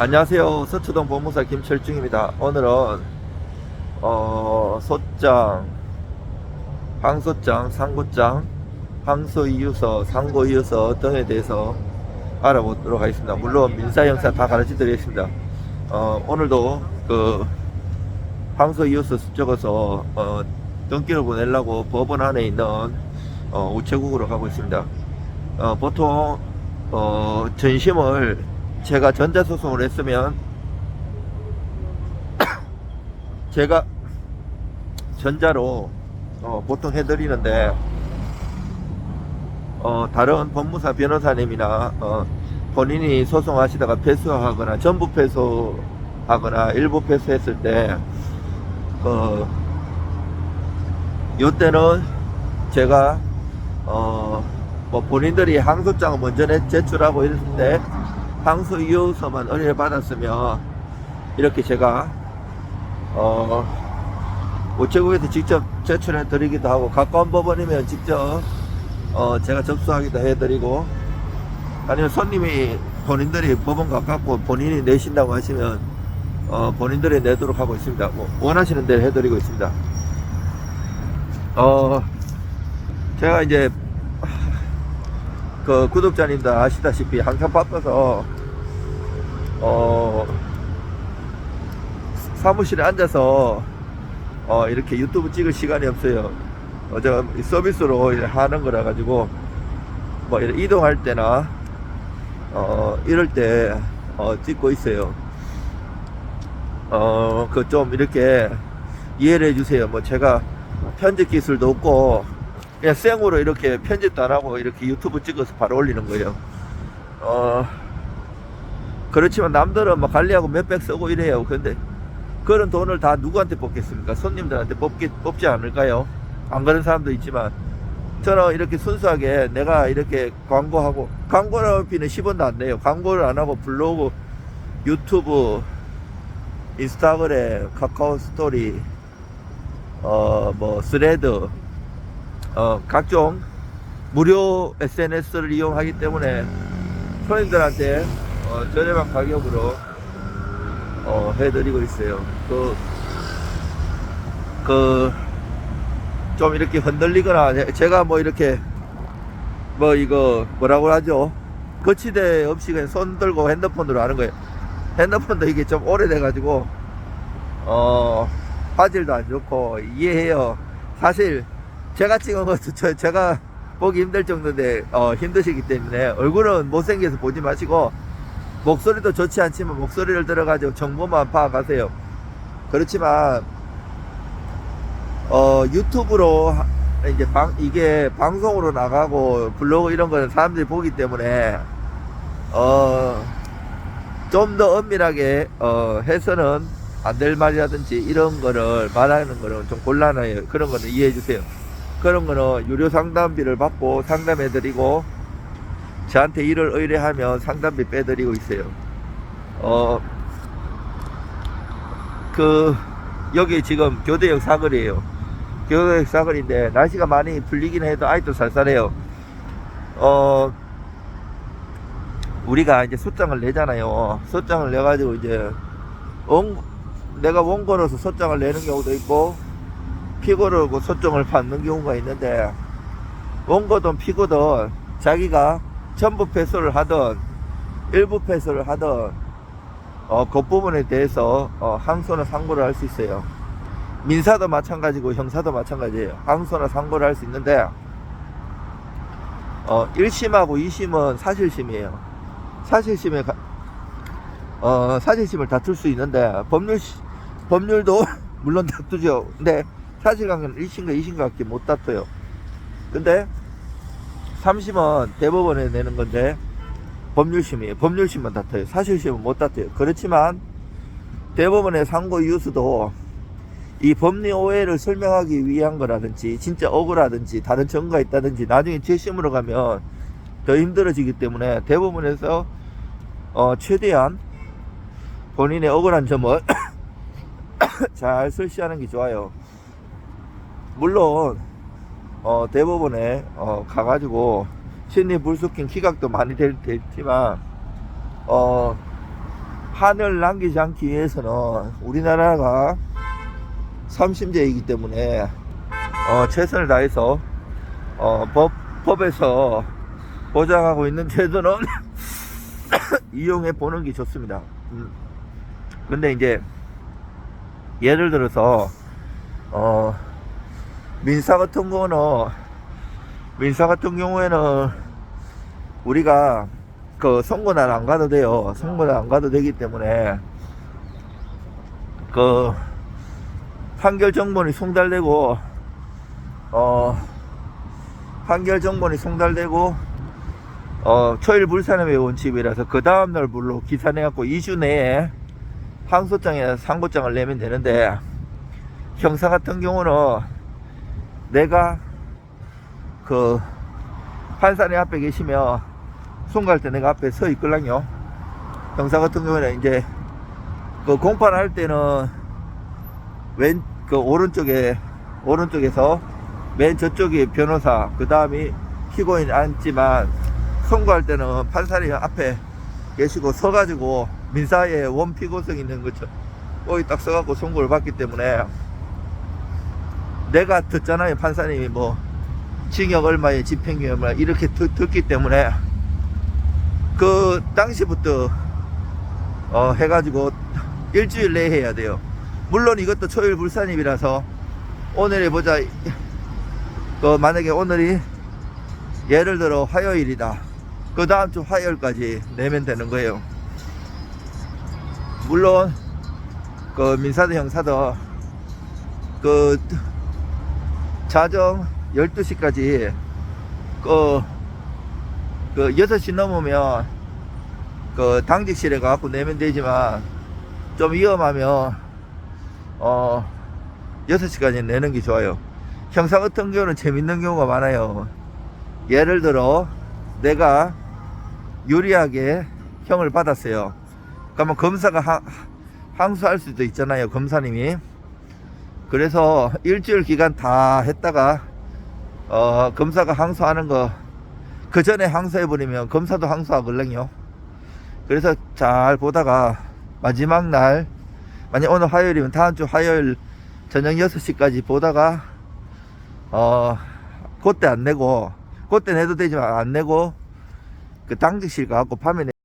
안녕하세요. 서초동 법무사 김철중입니다. 오늘은 어, 소장, 항소장, 상고장, 항소 이유서, 상고 이유서 등에 대해서 알아보도록 하겠습니다. 물론 민사 형사 다 가르쳐 드리겠습니다. 어, 오늘도 그 항소 이유서 적어서 어, 등기를 보내려고 법원 안에 있는 어, 우체국으로 가고 있습니다. 어, 보통 어, 전심을 제가 전자소송을 했으면 제가 전자로 어, 보통 해드리는데 어, 다른 법무사 변호사님이나 어, 본인이 소송하시다가 패소하거나 전부 패소하거나 일부 패소했을 때 어, 요때는 제가 어, 뭐 본인들이 항소장을 먼저 내- 제출하고 이랬을 때 항소 이유서만 의뢰 받았으면 이렇게 제가 어, 우체국에서 직접 제출해 드리기도 하고 가까운 법원이면 직접 어, 제가 접수하기도 해드리고 아니면 손님이 본인들이 법원 가깝고 본인이 내신다고 하시면 어, 본인들이 내도록 하고 있습니다. 뭐 원하시는 대로 해드리고 있습니다. 어, 제가 이제 그 구독자님들 아시다시피 항상 바빠서 어 사무실에 앉아서 어 이렇게 유튜브 찍을 시간이 없어요. 어 제가 이 서비스로 하는 거라 가지고 뭐 이동할 때나 어 이럴 때 어, 찍고 있어요. 어 그 좀 이렇게 이해를 해주세요. 뭐 제가 편집 기술도 없고 그냥 생으로 이렇게 편집도 안 하고 이렇게 유튜브 찍어서 바로 올리는 거예요. 어, 그렇지만 남들은 막 관리하고 몇백 쓰고 이래요. 근데 그런 돈을 다 누구한테 뽑겠습니까? 손님들한테 뽑기, 뽑지 않을까요? 안 그런 사람도 있지만 저는 이렇게 순수하게 내가 이렇게 광고하고 광고비는 10원도 안 내요. 광고를 안 하고 블로그, 유튜브, 인스타그램, 카카오 스토리, 어, 뭐, 스레드, 어, 각종 무료 SNS를 이용하기 때문에 손님들한테 어, 저렴한 가격으로 어, 해드리고 있어요. 그, 그, 좀 이렇게 흔들리거나, 제- 제가 뭐 이렇게, 뭐 이거, 뭐라고 하죠? 거치대 없이 그냥 손 들고 핸드폰으로 하는 거예요. 핸드폰도 이게 좀 오래돼가지고, 어, 화질도 안 좋고, 이해해요. 사실, 제가 찍은 것도 저, 제가 보기 힘들 정도인데 어, 힘드시기 때문에 얼굴은 못생겨서 보지 마시고 목소리도 좋지 않지만 목소리를 들어가지고 정보만 파악하세요. 그렇지만 어, 유튜브로 하- 이제 방, 이게 방송으로 나가고 블로그 이런 거는 사람들이 보기 때문에 어, 좀 더 엄밀하게 어, 해서는 안 될 말이라든지 이런 거를 말하는 거는 좀 곤란해요. 그런 거는 이해해 주세요. 그런 거는 유료 상담비를 받고 상담해 드리고 저한테 일을 의뢰하면 상담비 빼드리고 있어요. 어, 그, 여기 지금 교대역 사거리에요. 교대역 사거리인데 날씨가 많이 풀리긴 해도 아직도 쌀쌀해요. 어, 우리가 이제 소장을 내잖아요. 소장을 내가지고 이제 원, 내가 원고로서 소장을 내는 경우도 있고 피고를 그 소장을 받는 경우가 있는데 원고든 피고든 자기가 전부 패소를 하든 일부 패소를 하든 어, 그 부분에 대해서 어, 항소나 상고를 할 수 있어요. 민사도 마찬가지고 형사도 마찬가지예요. 항소나 상고를 할 수 있는데 어, 1심하고 2심은 사실심이에요. 사실심에 가- 어, 사실심을 다툴 수 있는데 법률 시- 법률도 물론 다투죠. 근데 사실관계는 1심과 2심과밖에 못 다퉈요. 근데 3심은 대법원에 내는 건데 법률심이에요. 법률심만 다퉈요. 사실심은 못 다퉈요. 그렇지만 대법원의 상고 이유수도 이 법리 오해를 설명하기 위한 거라든지 진짜 억울하든지 다른 증거가 있다든지 나중에 재심으로 가면 더 힘들어지기 때문에 대법원에서 어, 최대한 본인의 억울한 점을 잘 설치하는 게 좋아요. 물론 어, 대법원에 어, 가가지고 심리 불속행 기각도 많이 될, 됐지만 어, 한을 남기지 않기 위해서는 우리나라가 삼심제이기 때문에 어, 최선을 다해서 어, 법, 법에서 보장하고 있는 제도는 이용해 보는 게 좋습니다. 음. 근데 이제 예를 들어서 어, 민사 같은 거는 민사 같은 경우에는 우리가 그 선고날 안 가도 돼요. 선고날 안 가도 되기 때문에 그 판결 정본이 송달되고 어 판결 정본이 송달되고 어 초일 불산의 원칙이라서 그 다음 날 물로 기산해갖고 2주 내에 항소장에 상고장을 내면 되는데 형사 같은 경우는 내가 그 판사님 앞에 계시면 송갈 때 내가 앞에 서 있걸랑요. 형사 같은 경우는 이제 그 공판할 때는 왼 그 오른쪽에 오른쪽에서 맨 저쪽이 변호사 그 다음이 피고인 앉지만 선고할 때는 판사님 앞에 계시고 서가지고 민사에 원피고성 있는 것처럼 거기 딱 서갖고 선고를 받기 때문에 내가 듣잖아요. 판사님이 뭐 징역 얼마에 집행유예 얼마 이렇게 듣, 듣기 때문에 그 당시부터 어 해가지고 일주일 내에 해야 돼요. 물론 이것도 초일 불산입이라서 오늘에 보자. 그 만약에 오늘이 예를 들어 화요일이다. 그 다음 주 화요일까지 내면 되는 거예요. 물론 그 민사도 형사도 그 자정 12시까지 그, 그 6시 넘으면 그 당직실에 가갖고 내면 되지만 좀 위험하면 어 6시까지 내는 게 좋아요. 형사 같은 경우는 재밌는 경우가 많아요. 예를 들어 내가 유리하게 형을 받았어요. 그러면 검사가 하, 항소할 수도 있잖아요 검사님이 그래서 일주일 기간 다 했다가 어, 검사가 항소하는 거 그 전에 항소해버리면 검사도 항소하걸랑요. 그래서 잘 보다가 마지막 날 만약 오늘 화요일이면 다음 주 화요일 저녁 6시까지 보다가 어 그때 안 내고 그때 내도 되지만 안 내고 그 당직실 가갖고 밤에 내